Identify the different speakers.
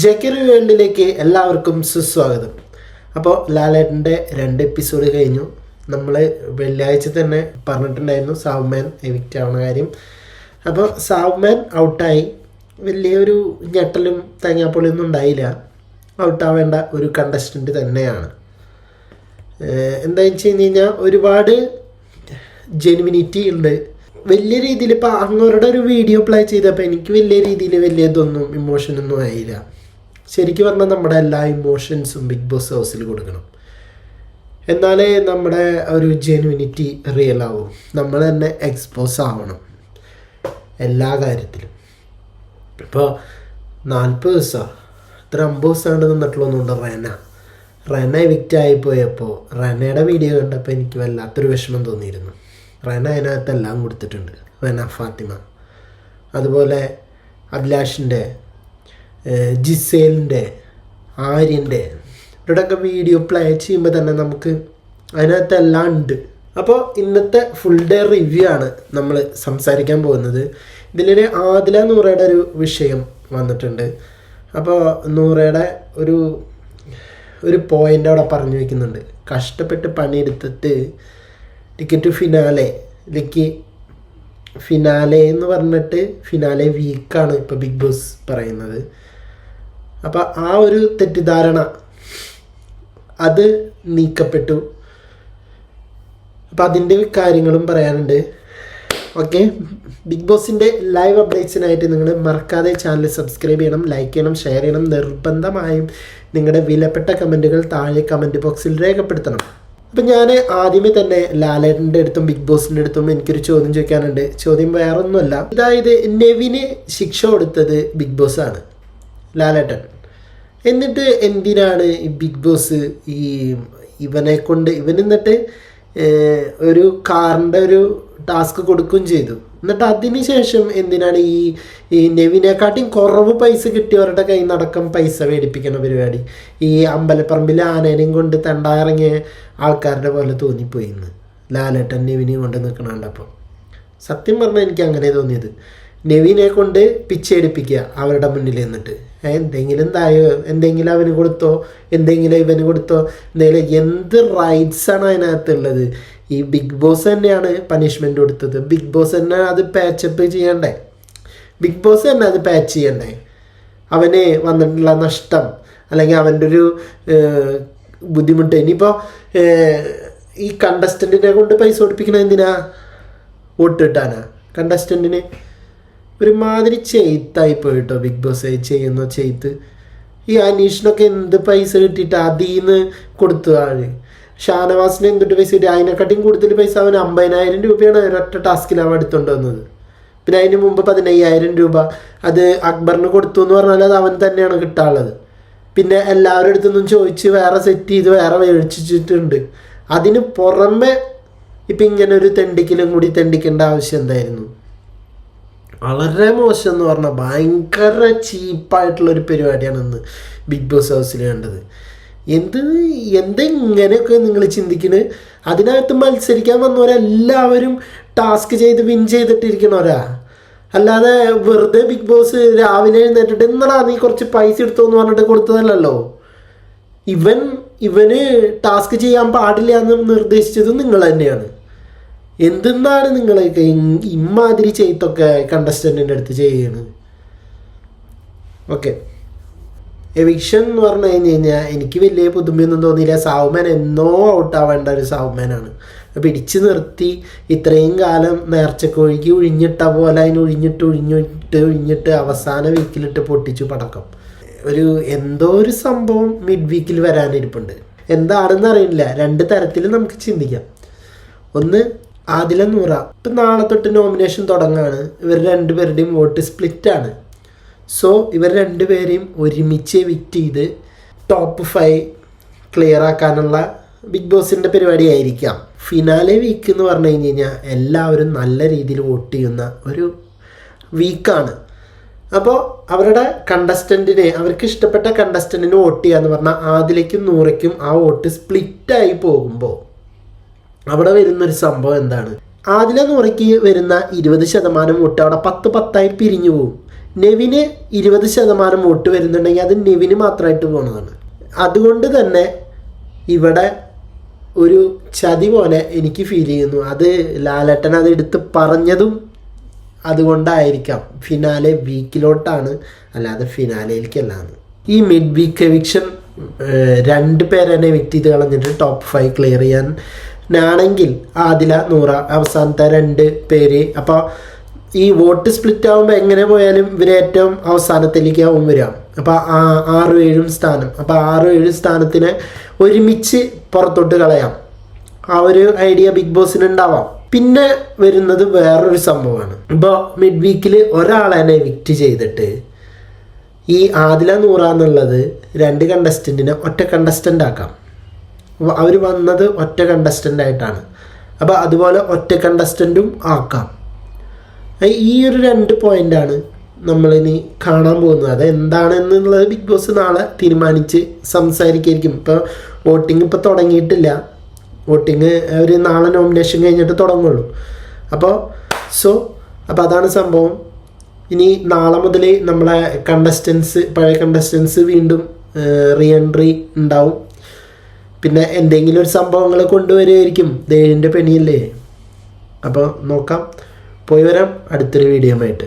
Speaker 1: J വേൾഡിലേക്ക് എല്ലാവർക്കും സുസ്വാഗതം. അപ്പോൾ ലാലേട്ടന്റെ രണ്ട് എപ്പിസോഡ് കഴിഞ്ഞു. നമ്മൾ വെള്ളിയാഴ്ച തന്നെ പറഞ്ഞിട്ടുണ്ടായിരുന്നു സാവുമാൻ എവിക്റ്റ് ആവുന്ന കാര്യം. അപ്പോൾ സാവുമാൻ ഔട്ടായി. വലിയൊരു ഞെട്ടലും തേങ്ങാപ്പൊളിയൊന്നും ഉണ്ടായില്ല. ഔട്ടാവേണ്ട ഒരു കണ്ടസ്റ്റന്റ് തന്നെയാണ്. എന്താണെന്ന് വെച്ച് കഴിഞ്ഞ് കഴിഞ്ഞാൽ ഒരുപാട് ജെനുവിനിറ്റി ഉണ്ട്. വലിയ രീതിയിൽ ഇപ്പോൾ അങ്ങവരുടെ ഒരു വീഡിയോ പ്ലേ ചെയ്തപ്പോൾ എനിക്ക് വലിയ രീതിയിൽ വലിയ ഇതൊന്നും ഇമോഷനൊന്നും ആയില്ല. ശരിക്കും പറഞ്ഞാൽ നമ്മുടെ എല്ലാ ഇമോഷൻസും ബിഗ് ബോസ് ഹൗസിൽ കൊടുക്കണം. എന്നാലേ നമ്മുടെ ഒരു ജെനുവിനിറ്റി റിയൽ ആവും. നമ്മൾ തന്നെ എക്സ്പോസ് ആവണം. എല്ലാ കാര്യത്തിലും. ഇപ്പോൾ നാൽപ്പത് ദിവസമാണ് ഇത്ര അമ്പത് ദിവസമാണ് നിന്നിട്ടുള്ളൊന്നുണ്ട് റെന. റെന എവിക്റ്റ് ആയിപ്പോയപ്പോൾ റെനയുടെ വീഡിയോ കണ്ടപ്പോൾ എനിക്ക് വല്ലാത്തൊരു വിഷമം തോന്നിയിരുന്നു. റെന അതിനകത്ത് എല്ലാം കൊടുത്തിട്ടുണ്ട്. റെന ഫാത്തിമ. അതുപോലെ അഭിലാഷിന്റെ ജിസേലിന്റെ ആര്യന്റെ. ഇവരുടെയൊക്കെ വീഡിയോ പ്ലേ ചെയ്യുമ്പോൾ തന്നെ നമുക്ക് അതിനകത്ത് എല്ലാം ഉണ്ട്. അപ്പോൾ ഇന്നത്തെ ഫുൾ ഡേ റിവ്യൂ ആണ് നമ്മൾ സംസാരിക്കാൻ പോകുന്നത്. ഇതിലൊരു ആദില നൂറയുടെ ഒരു വിഷയം വന്നിട്ടുണ്ട്. അപ്പോൾ നൂറയുടെ ഒരു ഒരു പോയിന്റ് അവിടെ പറഞ്ഞു വയ്ക്കുന്നുണ്ട് കഷ്ടപ്പെട്ട് പണിയെടുത്തിട്ട് ടിക്കറ്റ് ഫിനാലെയിലേക്ക് ഫിനാലെ എന്ന് പറഞ്ഞിട്ട് ഫിനാലെ വീക്കാണ് ഇപ്പോൾ ബിഗ് ബോസ് പറയുന്നത്. അപ്പോൾ ആ ഒരു തെറ്റിദ്ധാരണ അത് നീക്കപ്പെട്ടു. അപ്പം അതിന്റെ കാര്യങ്ങളും പറയാനുണ്ട്. ഓക്കെ? ബിഗ് ബോസിന്റെ ലൈവ് അപ്ഡേറ്റ്സിനായിട്ട് നിങ്ങൾ മറക്കാതെ ചാനൽ സബ്സ്ക്രൈബ് ചെയ്യണം ലൈക്ക് ചെയ്യണം ഷെയർ ചെയ്യണം നിർബന്ധമായും നിങ്ങളുടെ വിലപ്പെട്ട കമന്റുകൾ താഴെ കമന്റ് ബോക്സിൽ രേഖപ്പെടുത്തണം. അപ്പം ഞാൻ ആദ്യമേ തന്നെ ലാലേട്ടന്റെ അടുത്തും ബിഗ് ബോസിന്റെ അടുത്തും എനിക്കൊരു ചോദ്യം ചോദിക്കാനുണ്ട്. ചോദ്യം വേറൊന്നുമല്ല. അതായത് നെവിന് ശിക്ഷ കൊടുത്തത് ബിഗ് ബോസ് ആണ് ലാലേട്ടൻ. എന്നിട്ട് എന്തിനാണ് ഈ ബിഗ് ബോസ് ഈ ഇവനെ കൊണ്ട് ഇവൻ എന്നിട്ട് ഒരു കാറിന്റെ ഒരു ടാസ്ക് കൊടുക്കുകയും ചെയ്തു. എന്നിട്ട് അതിന് ശേഷം എന്തിനാണ് ഈ ഈ നെവിനെക്കാട്ടിയും കുറവ് പൈസ കിട്ടിയവരുടെ കയ്യിൽ നടക്കം പൈസ മേടിപ്പിക്കുന്ന പരിപാടി? ഈ അമ്പലപ്പറമ്പിൽ ആനേനെയും കൊണ്ട് തണ്ടായിറങ്ങിയ ആൾക്കാരുടെ പോലെ തോന്നിപ്പോയി ഇന്ന്. ലാലേട്ടൻ നെവിനെയും കൊണ്ട് നിൽക്കണ കണ്ടപ്പോൾ. സത്യം പറഞ്ഞാൽ എനിക്ക് അങ്ങനെ തോന്നിയത്. നെവിനെ കൊണ്ട് പിച്ചെടുപ്പിക്കുക അവരുടെ മുന്നിൽ നിന്നിട്ട്. എന്തെങ്കിലും തായോ എന്തെങ്കിലും അവന് കൊടുത്തോ എന്തെങ്കിലും ഇവന് കൊടുത്തോ എന്തെങ്കിലും എന്ത് റൈറ്റ്സ് ആണ് അതിനകത്തുള്ളത്? ഈ ബിഗ് ബോസ് തന്നെയാണ് പനിഷ്മെന്റ് കൊടുത്തത്. ബിഗ് ബോസ് തന്നെ അത് പാച്ചപ്പ് ചെയ്യണ്ടേ? ബിഗ് ബോസ് തന്നെ അത് പാച്ച് ചെയ്യണ്ടേ? അവന് വന്നിട്ടുള്ള നഷ്ടം അല്ലെങ്കിൽ അവന്റെ ഒരു ബുദ്ധിമുട്ട്. ഇനിയിപ്പോൾ ഈ കണ്ടസ്റ്റന്റിനെ കൊണ്ട് പൈസ ഓടിപ്പിക്കണ എന്തിനാ? വോട്ട് കിട്ടാനാ. കണ്ടസ്റ്റന്റിന് ഒരുമാതിരി ചെയ്ത്തായി പോയിട്ടോ ബിഗ് ബോസ് ചെയ്യുന്ന ചെയ്ത്ത്. ഈ അനീഷിനൊക്കെ എന്ത് പൈസ കിട്ടിയിട്ട് അതിൽ നിന്ന് കൊടുത്തു ആൾ. ഷാനവാസിന് എന്തിട്ട് പൈസ കിട്ടി? അതിനെക്കാട്ടിയും കൂടുതൽ പൈസ അവന് അമ്പതിനായിരം രൂപയാണ് ഒരൊറ്റ ടാസ്കിൽ അവൻ എടുത്തുകൊണ്ട് വന്നത്. പിന്നെ അതിന് മുമ്പ് പതിനയ്യായിരം രൂപ അത് അക്ബറിന് കൊടുത്തു എന്ന് പറഞ്ഞാൽ അത് അവൻ തന്നെയാണ് കിട്ടാനുള്ളത്. പിന്നെ എല്ലാവരുടെ അടുത്തൊന്നും ചോദിച്ച് വേറെ സെറ്റ് ചെയ്ത് വേറെ മേടിച്ചിട്ടുണ്ട് അതിന് പുറമെ ഇപ്പം ഇങ്ങനെ ഒരു തെണ്ടിക്കലും കൂടി തെണ്ടിക്കേണ്ട ആവശ്യം എന്തായിരുന്നു? വളരെ മോശം എന്ന് പറഞ്ഞാൽ ഭയങ്കര ചീപ്പായിട്ടുള്ളൊരു പരിപാടിയാണ് ഇന്ന് ബിഗ് ബോസ് ഹൗസിൽ കണ്ടത്. എന്ത് എന്തെങ്ങനെയൊക്കെ നിങ്ങൾ ചിന്തിക്കുന്നത് അതിനകത്ത് മത്സരിക്കാൻ വന്നവരെല്ലാവരും ടാസ്ക് ചെയ്ത് വിൻ ചെയ്തിട്ടിരിക്കണവരാ. അല്ലാതെ വെറുതെ ബിഗ് ബോസ് രാവിലെ എഴുന്നേറ്റിട്ട് എന്നടാ നീ കുറച്ച് പൈസ എടുത്തോ എന്ന് പറഞ്ഞിട്ട് കൊടുത്തതല്ലല്ലോ. ഇവൻ ഇവന് ടാസ്ക് ചെയ്യാൻ പാടില്ല എന്ന് നിർദ്ദേശിച്ചത് നിങ്ങൾ തന്നെയാണ്. എന്തെന്നാണ് നിങ്ങളൊക്കെ ഇമാതിരി ചെയ്ത്തൊക്കെ കണ്ടസ്റ്റന്റിന്റെ അടുത്ത് ചെയ്യണത് ഓക്കെ എവിക്ഷൻ എന്ന് പറഞ്ഞു കഴിഞ്ഞ് കഴിഞ്ഞാൽ എനിക്ക് വലിയ പുതുമയൊന്നും തോന്നിയില്ല. സാവുമാൻ എന്നോ ഔട്ടാവേണ്ട ഒരു സാവുമാനാണ് പിടിച്ചു നിർത്തി ഇത്രയും കാലം നേർച്ചക്കോഴിക്ക് ഒഴിഞ്ഞിട്ട പോലെ അതിന് ഒഴിഞ്ഞിട്ട് ഒഴിഞ്ഞിട്ട് ഒഴിഞ്ഞിട്ട് അവസാന വീക്കിലിട്ട് പൊട്ടിച്ചു പടക്കം. ഒരു എന്തോ ഒരു സംഭവം മിഡ് വീക്കിൽ വരാനിരിപ്പുണ്ട്. എന്താണെന്ന് അറിയില്ല. രണ്ട് തരത്തിൽ നമുക്ക് ചിന്തിക്കാം. ഒന്ന് ആദില നൂറ. ഇപ്പം നാളെ തൊട്ട് നോമിനേഷൻ തുടങ്ങാണ്. ഇവർ രണ്ടുപേരുടെയും വോട്ട് സ്പ്ലിറ്റാണ്. സോ ഇവർ രണ്ടുപേരെയും ഒരുമിച്ച് വിറ്റ് ചെയ്ത് ടോപ്പ് ഫൈവ് ക്ലിയർ ആക്കാനുള്ള ബിഗ് ബോസിന്റെ പരിപാടി ആയിരിക്കാം ഫിനാലെ വീക്ക് എന്ന് പറഞ്ഞു കഴിഞ്ഞ് കഴിഞ്ഞാൽ എല്ലാവരും നല്ല രീതിയിൽ വോട്ട് ചെയ്യുന്ന ഒരു വീക്കാണ് അപ്പോൾ അവരുടെ കണ്ടസ്റ്റന്റിനെ അവർക്ക് ഇഷ്ടപ്പെട്ട കണ്ടസ്റ്റന്റിന് വോട്ട് ചെയ്യാന്ന് പറഞ്ഞാൽ ആദിലേക്കും നൂറയ്ക്കും ആ വോട്ട് സ്പ്ലിറ്റായി പോകുമ്പോൾ അവിടെ വരുന്ന ഒരു സംഭവം എന്താണ്? ആദില നൂറയ്ക്ക് വരുന്ന ഇരുപത് ശതമാനം വോട്ട് അവിടെ പത്ത് പത്തായി പിരിഞ്ഞു പോകും നെവിന് ഇരുപത് ശതമാനം വോട്ട് വരുന്നുണ്ടെങ്കിൽ അത് നെവിന് മാത്രമായിട്ട് പോണതാണ്. അതുകൊണ്ട് തന്നെ ഇവിടെ ഒരു ചതി പോലെ എനിക്ക് ഫീൽ ചെയ്യുന്നു. അത് ലാലേട്ടൻ അത് എടുത്ത് പറഞ്ഞതും അതുകൊണ്ടായിരിക്കാം. ഫിനാലെ വീക്കിലോട്ടാണ് അല്ലാതെ ഫിനാലയിലേക്കല്ലാന്ന് ഈ മിഡ് വീക്ക് എവിക്ഷൻ രണ്ട് പേരെന്നെ വിറ്റ് ചെയ്ത് കളഞ്ഞിട്ട് ടോപ്പ് ഫൈവ് ക്ലിയർ ചെയ്യാൻ ആണെങ്കിൽ ആദില നൂറ അവസാനത്തെ രണ്ട് പേര്. അപ്പോൾ ഈ വോട്ട് സ്പ്ലിറ്റ് ആകുമ്പോൾ എങ്ങനെ പോയാലും ഇവർ ഏറ്റവും അവസാനത്തിലേക്കാവും വരിക. അപ്പോൾ ആറ് ഏഴും സ്ഥാനം. അപ്പോൾ ആറ് ഏഴ് സ്ഥാനത്തിന് ഒരുമിച്ച് പുറത്തോട്ട് കളയാം. ആ ഒരു ഐഡിയ ബിഗ് ബോസിന് ഉണ്ടാവാം. പിന്നെ വരുന്നത് വേറൊരു സംഭവമാണ്. ഇപ്പോൾ മിഡ് വീക്കിൽ ഒരാളെ എവിക്റ്റ് ചെയ്തിട്ട് ഈ ആദില നൂറ എന്നുള്ളത് രണ്ട് കണ്ടസ്റ്റന്റിനെ ഒറ്റ കണ്ടസ്റ്റന്റ് ആക്കാം. അവർ വന്നത് ഒറ്റ കണ്ടസ്റ്റന്റ് ആയിട്ടാണ്. അപ്പോൾ അതുപോലെ ഒറ്റ കണ്ടസ്റ്റന്റും ആക്കാം. ഈ ഒരു രണ്ട് പോയിന്റാണ് നമ്മളിനി കാണാൻ പോകുന്നത്. അത് എന്താണെന്നുള്ളത് ബിഗ് ബോസ് നാളെ തീരുമാനിച്ച് സംസാരിക്കായിരിക്കും. ഇപ്പോൾ വോട്ടിംഗ് ഇപ്പോൾ തുടങ്ങിയിട്ടില്ല. വോട്ടിംഗ് ഒരു നാളെ നോമിനേഷൻ കഴിഞ്ഞിട്ട് തുടങ്ങുള്ളൂ. അപ്പോൾ സോ അപ്പോൾ അതാണ് സംഭവം. ഇനി നാളെ മുതൽ നമ്മളെ കണ്ടസ്റ്റൻസ് പഴയ കണ്ടസ്റ്റൻസ് വീണ്ടും റീ എൻട്രി ഉണ്ടാവും. പിന്നെ എന്തെങ്കിലും ഒരു സംഭവങ്ങൾ കൊണ്ടുവരുമായിരിക്കും ദേവിന്റെ പെണിയല്ലേ അപ്പോൾ നോക്കാം. പോയി വരാം. അടുത്തൊരു വീഡിയോ ആയിട്ട്.